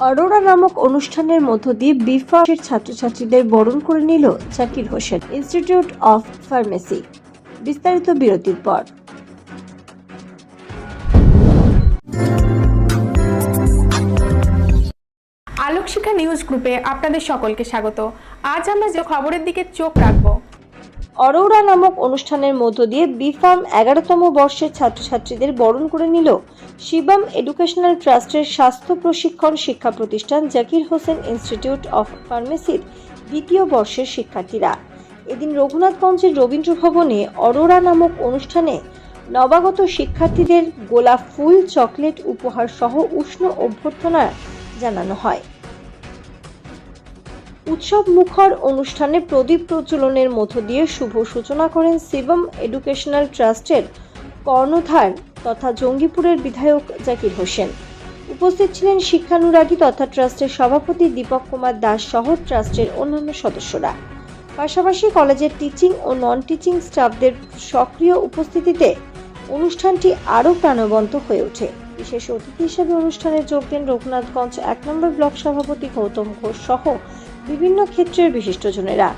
অরোরা নামক অনুষ্ঠানের মধ্য দিয়ে বিফার ছাত্রছাত্রীদের বরণ করে নিল Zakir Hossain institute of pharmacy. বিস্তারিত বিরতির পর। আলোকশিখা নিউজ গ্রুপে আপনাদের সকলকে স্বাগত। আজ আমরা যে খবরের দিকে চোখ রাখব অরোরা নামক অনুষ্ঠানের মধ্য দিয়ে বিফার্ম এগারোতম বর্ষের ছাত্রছাত্রীদের বরণ করে নিল শিবম এডুকেশনাল ট্রাস্টের স্বাস্থ্য প্রশিক্ষণ শিক্ষা প্রতিষ্ঠান জাকির হোসেন ইনস্টিটিউট অফ ফার্মেসির দ্বিতীয় বর্ষের শিক্ষার্থীরা। এদিন রঘুনাথগঞ্জের রবীন্দ্র ভবনে অরোরা নামক অনুষ্ঠানে নবাগত শিক্ষার্থীদের গোলাপ ফুল, চকলেট উপহার সহ উষ্ণ অভ্যর্থনা জানানো হয়। উৎসব মুখর অনুষ্ঠানে প্রদীপ প্রজ্বলনের মধ্য দিয়ে শুভ সূচনা করেন শিবম এডুকেশনাল ট্রাস্টের কর্ণধার তথা জঙ্গিপুরের বিধায়ক জাকির হোসেন। উপস্থিত ছিলেন শিক্ষানুরাগী তথা ট্রাস্টের সভাপতি দীপক কুমার দাস সহ ট্রাস্টের অন্যান্য সদস্যরা। পাশাপাশি কলেজের টিচিং ও নন টিচিং স্টাফদের সক্রিয় উপস্থিতিতে অনুষ্ঠানটি আরও প্রাণবন্ত হয়ে ওঠে। বিশেষ অতিথি হিসেবে অনুষ্ঠানে যোগ দেন রঘুনাথগঞ্জ এক নম্বর ব্লক সভাপতি গৌতম ঘোষ সহ বিভিন্ন ক্ষেত্রের বিশিষ্টজনেরা।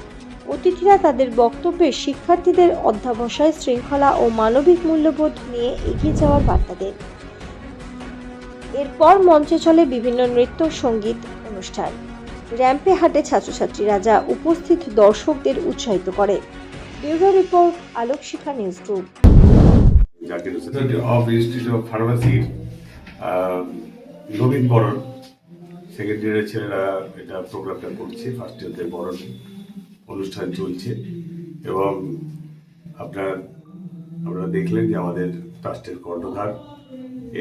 অতিথিরা তাদের বক্তব্যে শিক্ষার্থীদের অধ্যাবসায় শৃঙ্খলা ও মানবিক মূল্যবোধ নিয়ে এগিয়ে যাওয়ার বার্তা দেন। এরপর মঞ্চে চলে বিভিন্ন নৃত্য, সংগীত অনুষ্ঠান। র্যাম্পে হাটে ছাত্রছাত্রীরা যা উপস্থিত দর্শকদের উৎসাহিত করে। Bureau report Alok Shikha news group of institute of ফার্মাসির নবীন বরণ। সেকেন্ড ইয়ারের ছেলেরা এটা প্রোগ্রামটা করছে ফার্স্ট ইয়ারদের বরণ অনুষ্ঠান চলছে এবং আপনার, আপনারা দেখলেন যে আমাদের ট্রাস্টের কর্ণধার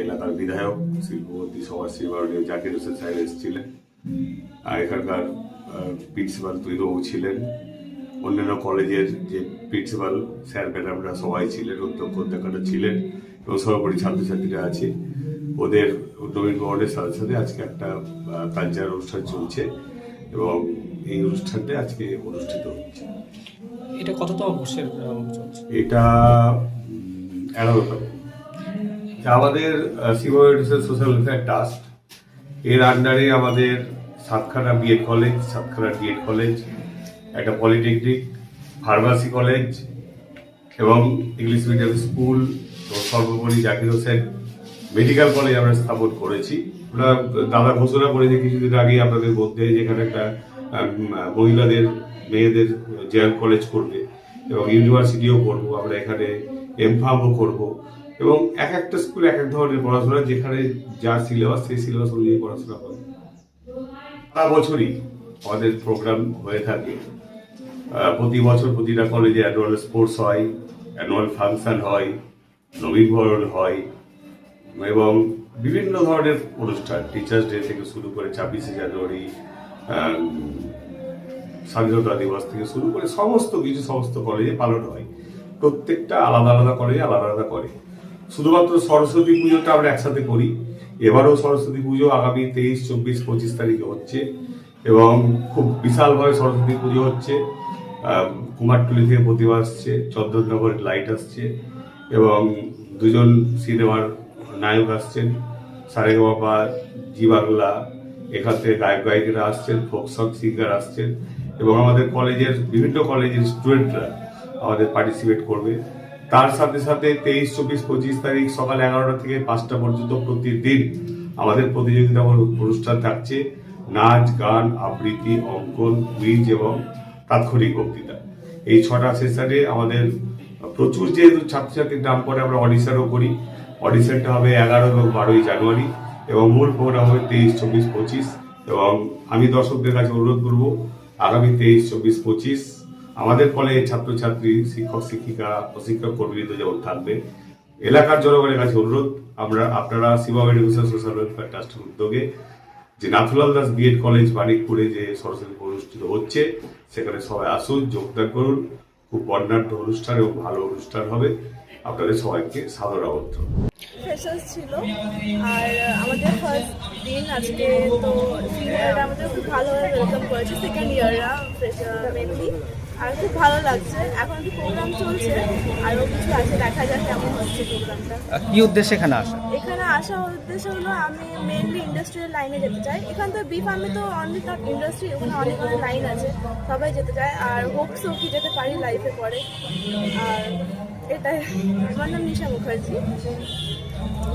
এলাকার বিধায়ক, শিল্পপতি সমাজসেবী মাননীয় জাকির হোসেন সাহেব এসেছিলেন। আর এখানকার প্রিন্সিপাল তৈরবাবু ছিলেন। অন্যান্য কলেজের যে প্রিন্সিপাল স্যার ম্যাডামরা সবাই ছিলেন, অধ্যক্ষ অধ্যাপকরা ছিলেন এবং সর্বোপরি ছাত্রছাত্রীরা আছে। ওদের নবীন বোর্ডের সাথে সাথে আজকে একটা কালচারাল অনুষ্ঠান চলছে এবং এই অনুষ্ঠানটা আজকে অনুষ্ঠিত হচ্ছে। এটা কততম বর্ষের এটা এগারোতম। আমাদের সিভো এডুকেশন সোশ্যাল ওয়েলফেয়ার ট্রাস্ট এর আন্ডারে আমাদের সাতখানা বিএড কলেজ সাতখানা ডিএড কলেজ একটা পলিটেকনিক ফার্মাসি কলেজ এবং ইংলিশ মিডিয়াম স্কুল সর্বোপরি জাকির হোসেন মেডিকেল কলেজ আমরা স্থাপন করেছি। আমরা, দাদা ঘোষণা করেছে কিছুদিন আগে আপনাদের মধ্যে যেখানে একটা মহিলাদের, মেয়েদের জেয়ার কলেজ করবে এবং ইউনিভার্সিটিও করব। আমরা এখানে এমফামও করব। এবং এক একটা স্কুল এক এক ধরনের পড়াশোনা, যেখানে যা সিলেবাস সেই সিলেবাস অনুযায়ী পড়াশোনা হবে সারা বছরই আমাদের প্রোগ্রাম হয়ে থাকে। প্রতি বছর প্রতিটা কলেজে অ্যানুয়াল স্পোর্টস হয় অ্যানুয়াল ফাংশন হয় নবীনবরণ হয় এবং বিভিন্ন ধরনের অনুষ্ঠান। টিচার্স ডে থেকে শুরু করে ছাব্বিশে জানুয়ারি স্বাধীনতা দিবস থেকে শুরু করে সমস্ত কিছু সমস্ত কলেজে পালন হয়। প্রত্যেকটা আলাদা আলাদা কলেজে আলাদা আলাদা করে। শুধুমাত্র সরস্বতী পুজোটা আমরা একসাথে করি। এবারও সরস্বতী পুজো আগামী তেইশ, চব্বিশ, পঁচিশ তারিখে হচ্ছে এবং খুব বিশালভাবে সরস্বতী পুজো হচ্ছে। কুমারটুলি থেকে প্রতিমা আসছে, চন্দননগরের লাইট আসছে এবং দুজন সিনেমার নায়ক আসছেন সারেগামা জি বাংলা, এখান থেকে গায়ক গায়িকারা আসছেন, ফোক সং সিঙ্গার আসছেন এবং আমাদের কলেজের বিভিন্ন কলেজের স্টুডেন্টরা আমাদের পার্টিসিপেট করবে। তার সাথে সাথে তেইশ, চব্বিশ, পঁচিশ তারিখ সকাল এগারোটা থেকে পাঁচটা পর্যন্ত প্রতিদিন আমাদের প্রতিযোগিতামূলক অনুষ্ঠান থাকছে। নাচ, গান, আবৃত্তি, অঙ্কন কুইজ এবং তাৎক্ষণিক বক্তৃতা। এই ছটা সেশনে আমাদের প্রচুর যেহেতু ছাত্রছাত্রীর নাম করে আমরা অডিশনও করি। অডিশনটা হবে এগারো এবং বারোই জানুয়ারি এবং মূল প্রোগ্রাম হবে তেইশ, চব্বিশ, পঁচিশ এবং আমি দর্শকদের কাছে অনুরোধ করব, আগামী তেইশ, চব্বিশ, পঁচিশ আমাদের কলেজের ছাত্রছাত্রী, শিক্ষক, শিক্ষিকা, প্রশিক্ষক শিক্ষক কর্মীদের যেমন থাকবে, এলাকার জনগণের কাছে অনুরোধ, আমরা, আপনারা শিবম এডুকেশন সোশ্যাল ওয়েলফেয়ার ট্রাস্টের উদ্যোগে যে Nathulal Das B Ed college মানিকপুরে যে সরস্বতী অনুষ্ঠিত হচ্ছে, সেখানে সবাই আসুন, যোগদান করুন। খুব বর্ণাঢ্য অনুষ্ঠান এবং ভালো অনুষ্ঠান হবে। আপনাদের সবাইকে সাদর আবদ্ধ ফ্রেশার্স ছিল, আর আমাদের ফার্স্ট দিন আজকে তো আমাদের খুব ভালোভাবে ওয়েলকাম করেছে সেকেন্ড ইয়াররা মেনলি আর খুব ভালো লাগছে। এখন কি প্রোগ্রাম চলছে আরও কিছু আছে দেখা যাক কেমন হচ্ছে প্রোগ্রামটা কি উদ্দেশ্যে এখানে আসা? এখানে আসার উদ্দেশ্য হলো আমি মেনলি ইন্ডাস্ট্রিয়াল লাইনে যেতে চাই। এখান তো বি ফার্মে তো অনলি নট ইন্ডাস্ট্রি ওখানে অনেক অনেক লাইন আছে সবাই যেতে চায়। আর হোপসও কি যেতে পারি লাইফে পরে আর এটাই আমার নাম নিশা মুখার্জি।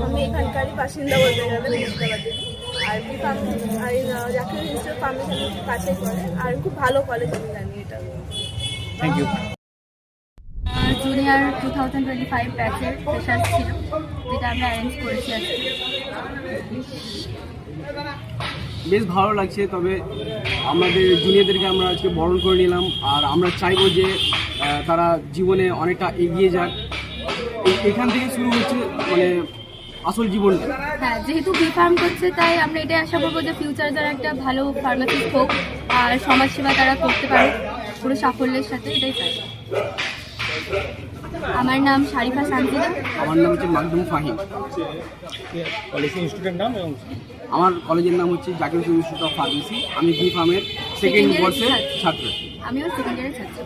আমি এখানকারই বাসিন্দা বলতে গেলে মুর্শিদাবাদের আর বি ফার্ম আর জাকির ইনস্টিটিউট ফার্মেসি কাছেই করে আর খুব ভালো কলেজ আমি জানি এটা। Thank you junior two thousand twenty five ব্যাচের ফ্রেশার ছিল যেটা আমরা অ্যারেঞ্জ করেছি আজকে। বেশ ভালো লাগছে তবে আমাদের জুনিয়রদেরকে আমরা আজকে বরণ করে নিলাম আর আমরা চাইব যে তারা জীবনে অনেকটা এগিয়ে যাক। এখান থেকে শুরু হচ্ছে মানে আসল জীবনটা। হ্যাঁ যেহেতু বি ফার্ম করছে তাই আমরা এটাই আশা করব যে ফিউচার যারা একটা ভালো ফার্মাসিস্ট হোক আর সমাজসেবা তারা করতে পারে পুরো সাফল্যের সাথে এটাই চাই আমার নাম শারিফা শান্তিদা আমার নাম হচ্ছে মাকদুম ফাহিম। কলেজ ইনস্টিটিউটের নাম এবং? আমার কলেজের নাম হচ্ছে Zakir Hossain institute of pharmacy. আমি বি ফার্মের সেকেন্ড বর্ষের ছাত্র। ছাত্র। আমিও সেকেন্ড ইয়ারের ছাত্র।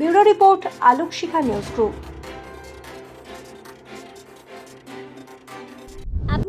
Bureau report Alok Shikha news group